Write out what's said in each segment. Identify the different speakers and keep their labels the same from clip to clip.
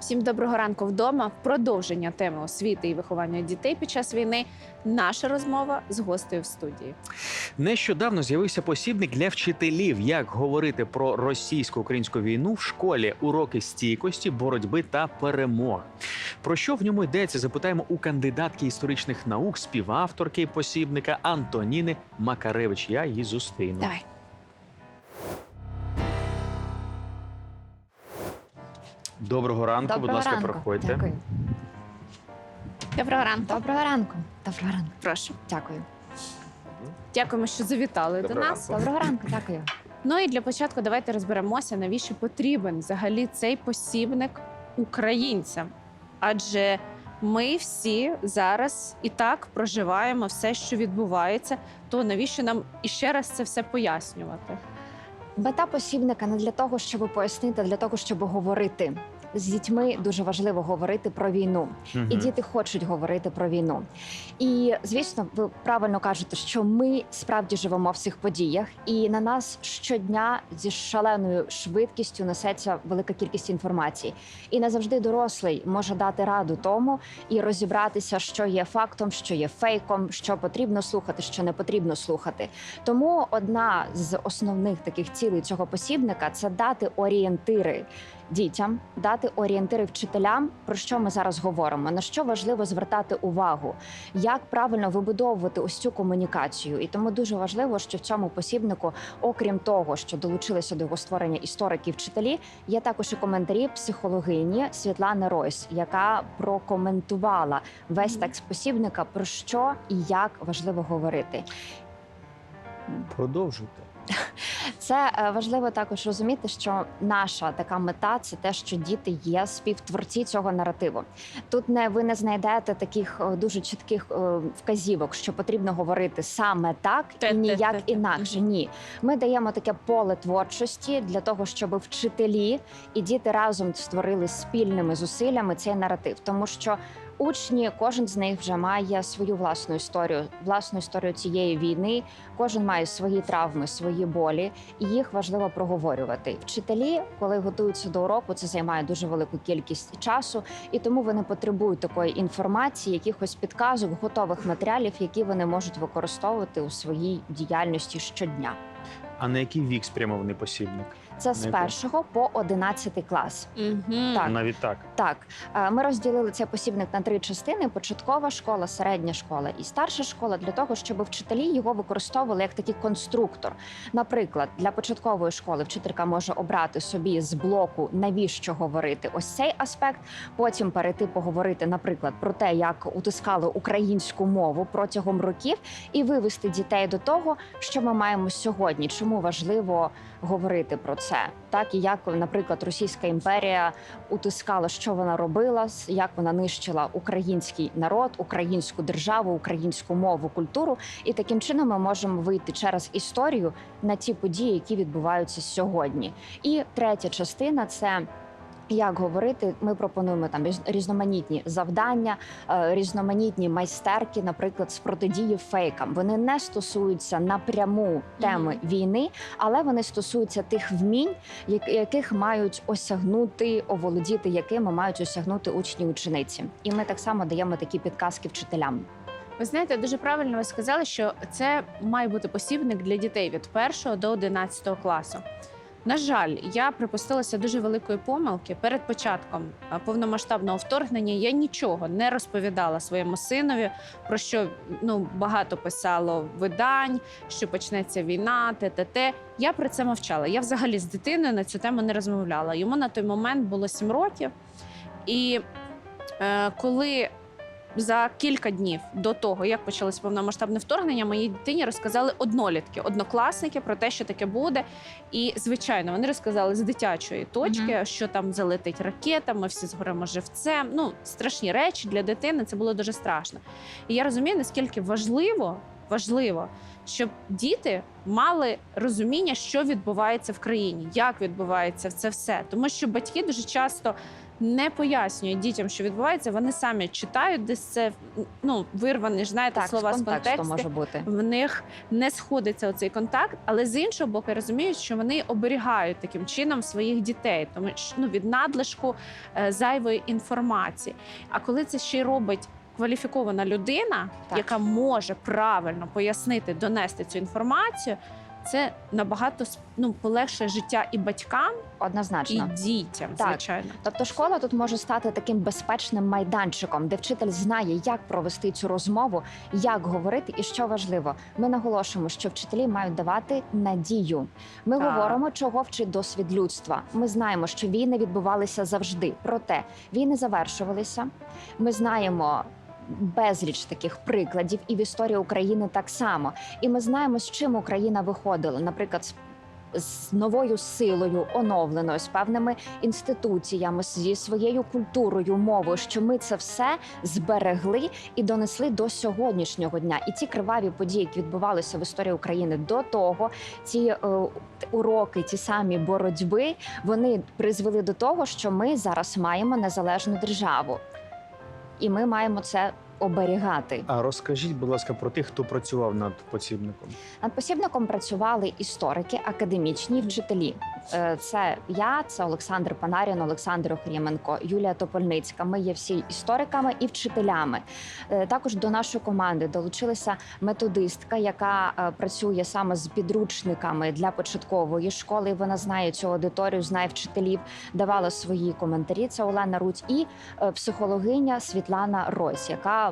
Speaker 1: Всім доброго ранку вдома. В продовження теми освіти і виховання дітей під час війни. Наша розмова з гостею в студії.
Speaker 2: Нещодавно з'явився посібник для вчителів, як говорити про російсько-українську війну в школі, уроки стійкості, боротьби та перемог. Про що в ньому йдеться? Запитаємо у кандидатки історичних наук, співавторки посібника Антоніни Макаревич. Я її зустріну.
Speaker 1: Давай.
Speaker 2: Доброго ранку, будь
Speaker 3: Доброго
Speaker 2: ласка,
Speaker 3: ранку.
Speaker 2: проходьте.
Speaker 3: Дякую.
Speaker 1: Доброго ранку.
Speaker 3: Доброго ранку. Доброго ранку.
Speaker 1: Прошу.
Speaker 3: Дякую.
Speaker 1: Дякуємо, що завітали до нас.
Speaker 2: ранку.
Speaker 3: Доброго ранку. Дякую.
Speaker 1: Ну і для початку давайте розберемося, навіщо потрібен взагалі цей посібник українцям. Адже ми всі зараз і так проживаємо все, що відбувається. То навіщо нам іще раз це все пояснювати?
Speaker 3: Мета посібника не для того, щоб пояснити, а для того, щоб говорити. З дітьми дуже важливо говорити про війну,
Speaker 2: Мгм.
Speaker 3: і діти хочуть говорити про війну. І звісно, ви правильно кажете, що ми справді живемо в цих подіях, і на нас щодня зі шаленою швидкістю несеться велика кількість інформації. І не завжди дорослий може дати раду тому і розібратися, що є фактом, що є фейком, що потрібно слухати, що не потрібно слухати. Тому одна з основних таких цілей цього посібника це дати орієнтири дітям, дати орієнтири вчителям, про що ми зараз говоримо, на що важливо звертати увагу, як правильно вибудовувати ось цю комунікацію. І тому дуже важливо, що в цьому посібнику, окрім того, що долучилися до його створення історики, і вчителі, є також і коментарі психологині Світлани Ройс, яка прокоментувала весь текст посібника, про що і як важливо говорити.
Speaker 2: Продовжуйте.
Speaker 3: Це е, важливо також розуміти, що наша така мета це те, що діти є співтворці цього наративу. Тут не ви не знайдете таких е, дуже чітких е, вказівок, що потрібно говорити саме так і ніяк інакше. Ні, ми даємо таке поле творчості для того, щоб вчителі і діти разом створили спільними зусиллями цей наратив, тому що. Учні, кожен з них вже має свою власну історію, власну історію цієї війни. Кожен має свої травми, свої болі, і їх важливо проговорювати. Вчителі, коли готуються до уроку, це займає дуже велику кількість часу, і тому вони потребують такої інформації, якихось підказок, готових матеріалів, які вони можуть використовувати у своїй діяльності щодня.
Speaker 2: А на який вік спрямований посібник?
Speaker 3: Це з першого по одинадцятий клас.
Speaker 1: Угу.
Speaker 3: Так.
Speaker 2: Навіть так.
Speaker 3: Так, е, ми розділили цей посібник на три частини: початкова школа, середня школа і старша школа, для того, щоб вчителі його використовували як такий конструктор. Наприклад, для початкової школи вчителька може обрати собі з блоку, навіщо говорити ось цей аспект. Потім перейти поговорити, наприклад, про те, як утискали українську мову протягом років, і вивести дітей до того, що ми маємо сьогодні. Чому важливо говорити про це, так і як, наприклад, Російська імперія утискала, що вона робила, як вона нищила український народ, українську державу, українську мову, культуру. І таким чином ми можемо вийти через історію на ті події, які відбуваються сьогодні. І третя частина це. Як говорити, ми пропонуємо там різ- різноманітні завдання, е, різноманітні майстерки, наприклад, з протидії фейкам. Вони не стосуються напряму теми
Speaker 1: Мгм.
Speaker 3: війни, але вони стосуються тих вмінь, яких мають осягнути, оволодіти, якими мають осягнути учні учениці. І ми так само даємо такі підказки вчителям.
Speaker 1: Ви знаєте, дуже правильно ви сказали, що це має бути посібник для дітей від 1 до 11 класу. На жаль, я припустилася дуже великої помилки. Перед початком повномасштабного вторгнення я нічого не розповідала своєму синові, про що ну багато писало видань, що почнеться війна, те, те, те. Я про це мовчала. Я взагалі з дитиною на цю тему не розмовляла. Йому на той момент було 7 років. І е, коли за кілька днів до того, як почалось повномасштабне вторгнення, моїй дитині розказали однолітки, однокласники про те, що таке буде. І звичайно, вони розказали з дитячої точки, що там залетить ракета, ми всі згоремо живцем. Ну страшні речі для дитини. Це було дуже страшно. І я розумію, наскільки важливо важливо, щоб діти мали розуміння, що відбувається в країні, як відбувається це все. Тому що батьки дуже часто не пояснюють дітям, що відбувається. Вони самі читають десь це ну вирвані ж знаєте
Speaker 3: Так,
Speaker 1: слова
Speaker 3: з контексту. може бути.
Speaker 1: В них не сходиться оцей контакт, але з іншого боку розуміють, що вони оберігають таким чином своїх дітей, тому що ну від надлишку е, зайвої інформації. А коли це ще й робить кваліфікована людина,
Speaker 3: Так.
Speaker 1: яка може правильно пояснити, донести цю інформацію, це набагато ну, полегшує життя і батькам, і
Speaker 3: Однозначно.
Speaker 1: дітям,
Speaker 3: Так.
Speaker 1: звичайно.
Speaker 3: Тобто школа тут може стати таким безпечним майданчиком, де вчитель знає, як провести цю розмову, як говорити, і що важливо. Ми наголошуємо, що вчителі мають давати надію. Ми
Speaker 1: Так.
Speaker 3: говоримо, чого вчить досвід людства. Ми знаємо, що війни відбувалися завжди. Проте війни завершувалися. Ми знаємо. Безліч таких прикладів, і в історії України так само. І ми знаємо, з чим Україна виходила, наприклад, з новою силою, оновленою, з певними інституціями, зі своєю культурою, мовою, що ми це все зберегли і донесли до сьогоднішнього дня. І ці криваві події, які відбувалися в історії України до того, ці е, уроки, ті самі боротьби, вони призвели до того, що ми зараз маємо незалежну державу, і ми маємо це оберігати.
Speaker 2: А розкажіть, будь ласка, про тих, хто працював над посібником.
Speaker 3: Над посібником працювали історики, академічні вчителі. Е, Це я, це Олександр Панарін, Олександр Охріменко, Юлія Топольницька. Ми є всі істориками і вчителями. Е, Також до нашої команди долучилася методистка, яка е, працює саме з підручниками для початкової школи. Вона знає цю аудиторію, знає вчителів, давала свої коментарі. Це Олена Руць і психологиня Світлана Рось, яка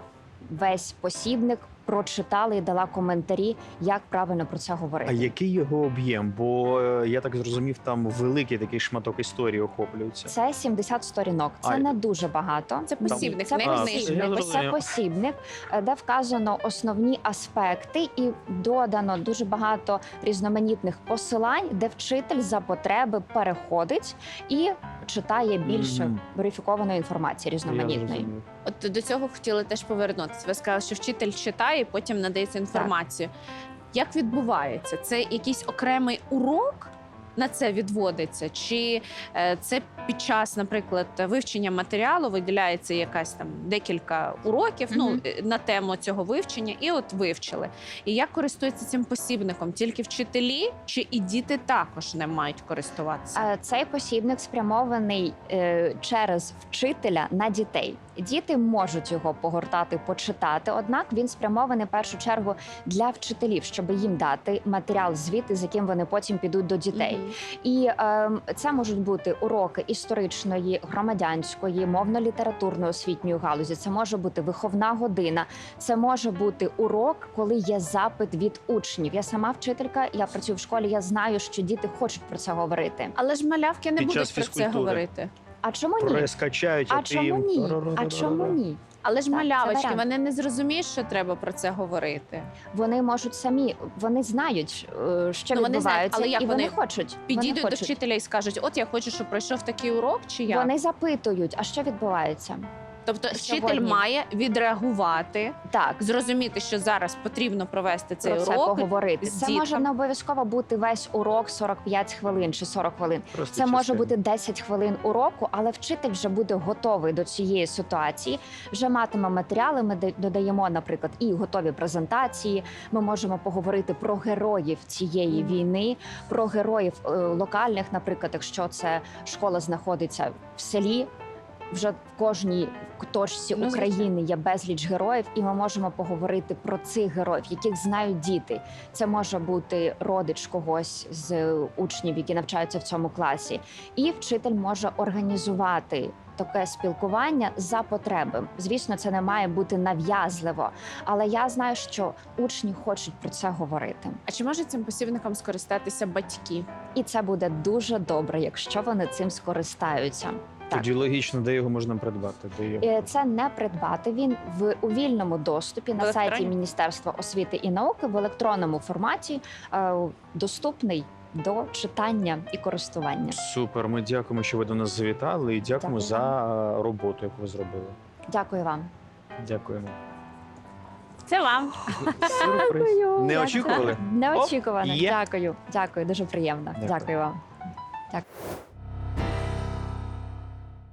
Speaker 3: весь посібник прочитала і дала коментарі, як правильно про це говорити.
Speaker 2: А який його об'єм? Бо е, я так зрозумів, там великий такий шматок історії охоплюється.
Speaker 3: Це 70 сторінок. Це
Speaker 2: А,
Speaker 3: не дуже багато.
Speaker 1: Це посібник,
Speaker 3: Це
Speaker 1: не
Speaker 2: А, я
Speaker 3: посібник. Це
Speaker 2: зрозумів.
Speaker 3: посібник, е, де вказано основні аспекти, і додано дуже багато різноманітних посилань, де вчитель за потреби переходить і читає більше
Speaker 2: Мгм.
Speaker 3: верифікованої інформації різноманітної.
Speaker 1: От до цього хотіли теж повернутися. Ви сказали, що вчитель читає, потім надається інформацію. Як відбувається? Це якийсь окремий урок на це відводиться? Чи е, це під час, наприклад, вивчення матеріалу виділяється якась там декілька уроків ну,
Speaker 3: Мгм.
Speaker 1: е, на тему цього вивчення, і от вивчили. І як користуються цим посібником? Тільки вчителі чи і діти також не мають користуватися?
Speaker 3: Е, Цей посібник спрямований через вчителя на дітей. Діти можуть його погортати, почитати. Однак він спрямований в першу чергу для вчителів, щоб їм дати матеріал звіти, з яким вони потім підуть до дітей. І е, це можуть бути уроки історичної, громадянської, мовно-літературної освітньої галузі. Це може бути виховна година. Це може бути урок, коли є запит від учнів. Я сама вчителька, я працюю в школі. Я знаю, що діти хочуть про це говорити.
Speaker 1: Але ж малявки не
Speaker 2: Під
Speaker 1: будуть про це говорити.
Speaker 3: А чому ні?
Speaker 2: Прескачають,
Speaker 3: А чому
Speaker 2: їм
Speaker 3: ні? А чому ні?
Speaker 1: Але ж
Speaker 3: Так,
Speaker 1: малявочки, вони не зрозуміють, що треба про це говорити.
Speaker 3: Вони можуть самі, вони знають, е, що
Speaker 1: Ну, вони знають, але як
Speaker 3: і вони,
Speaker 1: вони
Speaker 3: хочуть.
Speaker 1: Підійдуть
Speaker 3: вони
Speaker 1: до вчителя і скажуть: От я хочу, щоб пройшов такий урок, чи як?
Speaker 3: Вони запитують, а що відбувається?
Speaker 1: Тобто
Speaker 3: Сьогодні.
Speaker 1: вчитель має відреагувати,
Speaker 3: Так,
Speaker 1: зрозуміти, що зараз потрібно провести цей
Speaker 3: про це
Speaker 1: урок.
Speaker 3: поговорити.
Speaker 1: з
Speaker 3: Це
Speaker 1: дітками.
Speaker 3: може не обов'язково бути весь урок 45 хвилин чи 40 хвилин.
Speaker 2: Просто
Speaker 3: Це може
Speaker 2: частина.
Speaker 3: бути 10 хвилин уроку, але вчитель вже буде готовий до цієї ситуації. Вже матиме матеріали. Ми де- додаємо, наприклад, і готові презентації. Ми можемо поговорити про героїв цієї війни, про героїв е, локальних, наприклад, якщо це школа знаходиться в селі. Вже в кожній точці
Speaker 1: Ну.
Speaker 3: України є безліч героїв, і ми можемо поговорити про цих героїв, яких знають діти. Це може бути родич когось з учнів, які навчаються в цьому класі, і вчитель може організувати. Таке спілкування за потреби. Звісно, це не має бути нав'язливо, але я знаю, що учні хочуть про це говорити,
Speaker 1: А чи можуть цим посібником скористатися батьки?
Speaker 3: і це буде дуже добре, якщо вони цим скористаються. Так.
Speaker 2: Тоді логічно, де його можна придбати? Де його?
Speaker 3: Е, Це не придбати. Він в у вільному доступі на
Speaker 1: В
Speaker 3: сайті? Міністерства освіти і науки в електронному форматі е, доступний до читання і користування.
Speaker 2: Супер. Ми дякуємо, що ви до нас завітали, і дякуємо
Speaker 3: Дякую
Speaker 2: за роботу, яку ви зробили.
Speaker 3: Дякую вам.
Speaker 2: Дякуємо.
Speaker 1: Це вам.
Speaker 2: Сюрприз.
Speaker 3: Дякую.
Speaker 2: Не очікували?
Speaker 3: Неочікувано.
Speaker 2: Є.
Speaker 3: Дякую. Дякую. Дуже приємно.
Speaker 2: Дякую.
Speaker 3: Дякую вам.